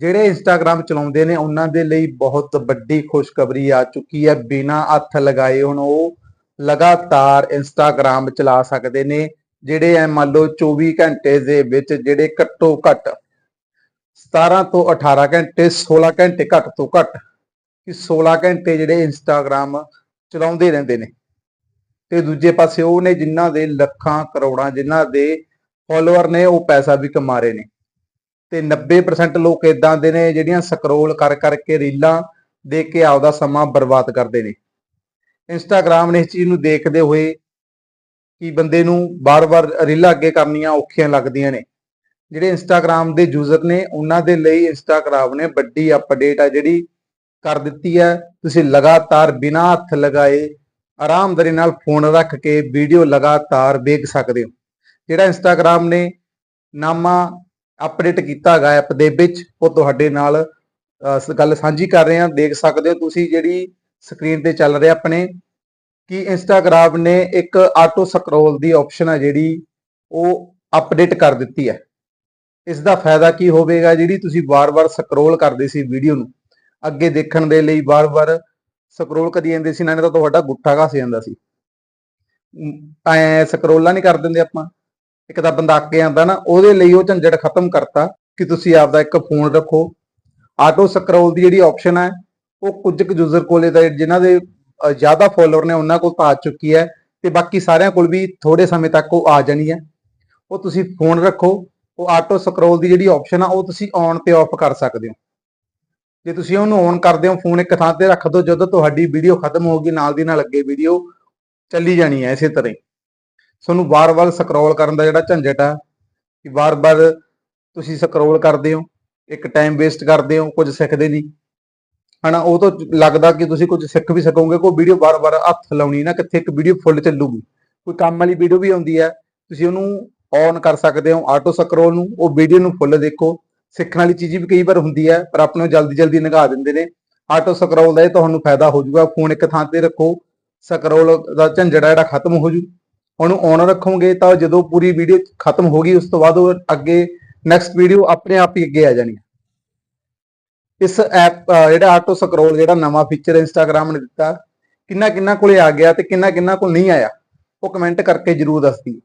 ਜਿਹੜੇ ਇੰਸਟਾਗ੍ਰam ਚਲਾਉਂਦੇ ਨੇ, ਉਹਨਾਂ ਦੇ ਲਈ ਬਹੁਤ ਵੱਡੀ ਖੁਸ਼ਖਬਰੀ ਆ ਚੁੱਕੀ ਹੈ। ਬਿਨਾ ਹੱਥ ਲਗਾਏ ਹੁਣ ਉਹ ਲਗਾਤਾਰ ਇੰਸਟਾਗ੍ਰam ਚਲਾ ਸਕਦੇ ਨੇ, ਜਿਹੜੇ ਐ ਮੰਨ ਲਓ 24 ਘੰਟੇ ਦੇ ਵਿੱਚ ਜਿਹੜੇ ਘੱਟੋ ਘੱਟ 17 ਤੋਂ 18 ਘੰਟੇ 16 ਘੰਟੇ ਘੱਟ ਤੋਂ ਘੱਟ ਕਿ 16 ਘੰਟੇ ਜਿਹੜੇ ਇੰਸਟਾਗ੍ਰam ਚਲਾਉਂਦੇ ਰਹਿੰਦੇ ਨੇ। ਤੇ ਦੂਜੇ ਪਾਸੇ ਉਹ ਨੇ ਜਿਨ੍ਹਾਂ ਦੇ ਲੱਖਾਂ ਕਰੋੜਾਂ ਜਿਨ੍ਹਾਂ ਦੇ ਫਾਲੋਅਰ ਨੇ, ਉਹ ਪੈਸਾ ਵੀ ਕਮਾ ਰਹੇ ਨੇ। ਤੇ 90% ਲੋਕ ਇਦਾਂ ਦੇ ਨੇ ਜਿਹੜੀਆਂ ਸਕਰੋਲ ਕਰ ਕਰਕੇ ਰੀਲਾਂ ਦੇਖ ਕੇ ਆਪਦਾ ਸਮਾਂ ਬਰਬਾਦ ਕਰਦੇ ਨੇ। ਇੰਸਟਾਗ੍ਰam ਨੇ ਇਸ ਚੀਜ਼ ਨੂੰ ਦੇਖਦੇ ਹੋਏ ਕਿ ਬੰਦੇ ਨੂੰ ਬਾਰ-ਬਾਰ ਰੀਲਾਂ ਅੱਗੇ ਕਰਨੀਆਂ ਔਖੀਆਂ ਲੱਗਦੀਆਂ ਨੇ। ਜਿਹੜੇ ਇੰਸਟਾਗ੍ਰam ਦੇ ਯੂਜ਼ਰ ਨੇ, ਉਹਨਾਂ ਦੇ ਲਈ ਇੰਸਟਾਗ੍ਰam ਨੇ ਵੱਡੀ ਅਪਡੇਟ ਆ ਜਿਹੜੀ ਕਰ ਦਿੱਤੀ ਹੈ। ਤੁਸੀਂ ਲਗਾਤਾਰ ਬਿਨਾਂ ਹੱਥ ਲਗਾਏ ਆਰਾਮਦਾਰੀ ਨਾਲ ਫੋਨ ਰੱਖ ਕੇ ਵੀਡੀਓ ਲਗਾਤਾਰ ਦੇਖ ਸਕਦੇ ਹੋ। ਜਿਹੜਾ ਇੰਸਟਾਗ੍ਰam ਨੇ ਨਾਮਾ ਅਪਡੇਟ ਕੀਤਾ ਗਿਆ ਐਪ ਦੇ ਵਿੱਚ, ਉਹ ਤੁਹਾਡੇ ਨਾਲ ਗੱਲ ਸਾਂਝੀ ਕਰ ਰਹੇ ਹਾਂ, ਦੇਖ ਸਕਦੇ ਹੋ ਤੁਸੀਂ ਜਿਹੜੀ ਸਕਰੀਨ ਤੇ ਚੱਲ ਰਿਹਾ ਆਪਣੇ, ਕਿ ਇੰਸਟਾਗ੍ਰam ਨੇ ਇੱਕ ਆਟੋ ਸਕਰੋਲ ਦੀ ਆਪਸ਼ਨ ਹੈ ਜਿਹੜੀ ਉਹ ਅਪਡੇਟ ਕਰ ਦਿੱਤੀ ਹੈ। ਇਸ ਦਾ ਫਾਇਦਾ ਕੀ ਹੋਵੇਗਾ ਜਿਹੜੀ ਤੁਸੀਂ ਵਾਰ-ਵਾਰ ਸਕਰੋਲ ਕਰਦੇ ਸੀ ਵੀਡੀਓ ਨੂੰ? ਅੱਗੇ ਦੇਖਣ ਦੇ ਲਈ ਵਾਰ-ਵਾਰ ਸਕਰੋਲ ਕਰੀ ਜਾਂਦੇ ਸੀ, ਨਾਲੇ ਤਾਂ ਤੁਹਾਡਾ ਗੁੱਠਾ ਘਸ ਜਾਂਦਾ ਸੀ। ਐ ਸਕਰੋਲਾਂ ਨਹੀਂ ਕਰ ਦਿੰਦੇ ਆਪਾਂ। ਇੱਕ ਤਾਂ ਬੰਦਾ ਅੱਕੇ ਜਾਂਦਾ ਨਾ, ਉਹਦੇ ਲਈ ਉਹ ਝੰਜਟ ਖਤਮ ਕਰਤਾ ਕਿ ਤੁਸੀਂ ਆਪਦਾ ਇੱਕ ਫੋਨ ਰੱਖੋ। ਆਟੋ ਸਕਰੋਲ ਦੀ ਜਿਹੜੀ ਆਪਸ਼ਨ ਹੈ, ਉਹ ਕੁਝ ਕੁ ਯੂਜ਼ਰ ਕੋਲੇ ਦਾ ਜਿਨ੍ਹਾਂ ਦੇ ਜ਼ਿਆਦਾ ਫੋਲੋਅਰ ਨੇ ਉਹਨਾਂ ਕੋਲ ਤਾਂ ਆ ਚੁੱਕੀ ਹੈ ਤੇ ਬਾਕੀ ਸਾਰਿਆਂ ਕੋਲ ਵੀ ਥੋੜੇ ਸਮੇਂ ਤੱਕ ਉਹ ਆ ਜਾਣੀ ਹੈ। ਉਹ ਤੁਸੀਂ ਫੋਨ ਰੱਖੋ, ਉਹ ਆਟੋ ਸਕਰੋਲ ਦੀ ਜਿਹੜੀ ਆਪਸ਼ਨ ਆ, ਉਹ ਤੁਸੀਂ ਔਨ ਤੇ ਆਫ ਕਰ ਸਕਦੇ ਹੋ। ਜੇ ਤੁਸੀਂ ਉਹਨੂੰ ਔਨ ਕਰਦੇ ਹੋ, ਫੋਨ ਇੱਕ ਥਾਂ ਤੇ ਰੱਖ ਦਿਓ ਜਦੋਂ ਤੁਹਾਡੀ ਵੀਡੀਓ ਖਤਮ ਹੋਊਗੀ, ਨਾਲ ਦੀ ਨਾਲ ਅੱਗੇ ਵੀਡੀਓ ਚੱਲੀ ਜਾਣੀ ਹੈ ਇਸੇ ਤਰ੍ਹਾਂ ਹੀ। ਤੁਹਾਨੂੰ ਵਾਰ-ਵਾਰ ਸਕਰੋਲ ਕਰਨ ਦਾ ਜਿਹੜਾ ਝੰਜਟ ਆ, ਕਿ ਵਾਰ-ਵਾਰ ਤੁਸੀਂ ਸਕਰੋਲ ਕਰਦੇ ਹੋ, ਇੱਕ ਟਾਈਮ ਵੇਸਟ ਕਰਦੇ ਹੋ, ਕੁਝ ਸਿੱਖਦੇ ਨਹੀਂ। ਹਨਾ, ਉਹ ਤੋਂ ਲੱਗਦਾ ਕਿ ਤੁਸੀਂ ਕੁਝ ਸਿੱਖ ਵੀ ਸਕੋਗੇ ਕੋਈ ਵੀਡੀਓ ਵਾਰ-ਵਾਰ ਹੱਥ ਲਾਉਣੀ ਨਾ, ਕਿੱਥੇ ਇੱਕ ਵੀਡੀਓ ਫੁੱਲ ਚੱਲੂਗੀ। ਕੋਈ ਕੰਮ ਵਾਲੀ ਵੀਡੀਓ ਵੀ ਆਉਂਦੀ ਹੈ, ਤੁਸੀਂ ਉਹਨੂੰ ਔਨ ਕਰ ਸਕਦੇ ਹੋ ਆਟੋ ਸਕਰੋਲ ਨੂੰ, ਉਹ ਵੀਡੀਓ ਨੂੰ ਫੁੱਲ ਦੇਖੋ। ਸਿੱਖਣ ਵਾਲੀ ਚੀਜ਼ ਵੀ ਕਈ ਵਾਰ ਹੁੰਦੀ ਹੈ, ਪਰ ਆਪਣੇ ਜਲਦੀ ਜਲਦੀ ਨਿਗਾਹ ਦਿੰਦੇ ਨੇ। ਆਟੋ ਸਕਰੋਲ ਦਾ ਇਹ ਤੁਹਾਨੂੰ ਫਾਇਦਾ ਹੋ ਜਾਊਗਾ, ਫੋਨ ਇੱਕ ਥਾਂ ਤੇ ਰੱਖੋ ਸਕਰੋਲ ਦਾ ਝੰਜੜਾ ਜਿਹੜਾ ਖਤਮ ਹੋ ਜੂ। ਉਹਨੂੰ ਔਨ ਰੱਖੋਗੇ ਤਾਂ ਜਦੋਂ ਪੂਰੀ ਵੀਡੀਓ ਖਤਮ ਹੋ ਗਈ, ਉਸ ਤੋਂ ਬਾਅਦ ਉਹ ਅੱਗੇ ਨੈਕਸਟ ਵੀਡੀਓ ਆਪਣੇ ਆਪ ਹੀ ਅੱਗੇ ਆ ਜਾਣੀ ਇਸ ਐਪ ਜਿਹੜਾ ਆਟੋ ਸਕਰੋਲ ਜਿਹੜਾ ਨਵਾਂ ਫੀਚਰ ਇੰਸਟਾਗ੍ਰam ਨੇ ਦਿੱਤਾ ਕਿੰਨਾ ਕਿੰਨਾ ਕੋਲੇ ਆ ਗਿਆ ਤੇ ਕਿੰਨਾ ਕਿੰਨਾ ਕੋਲ ਨਹੀਂ ਆਇਆ, ਉਹ ਕਮੈਂਟ ਕਰਕੇ ਜਰੂਰ ਦੱਸਦੀ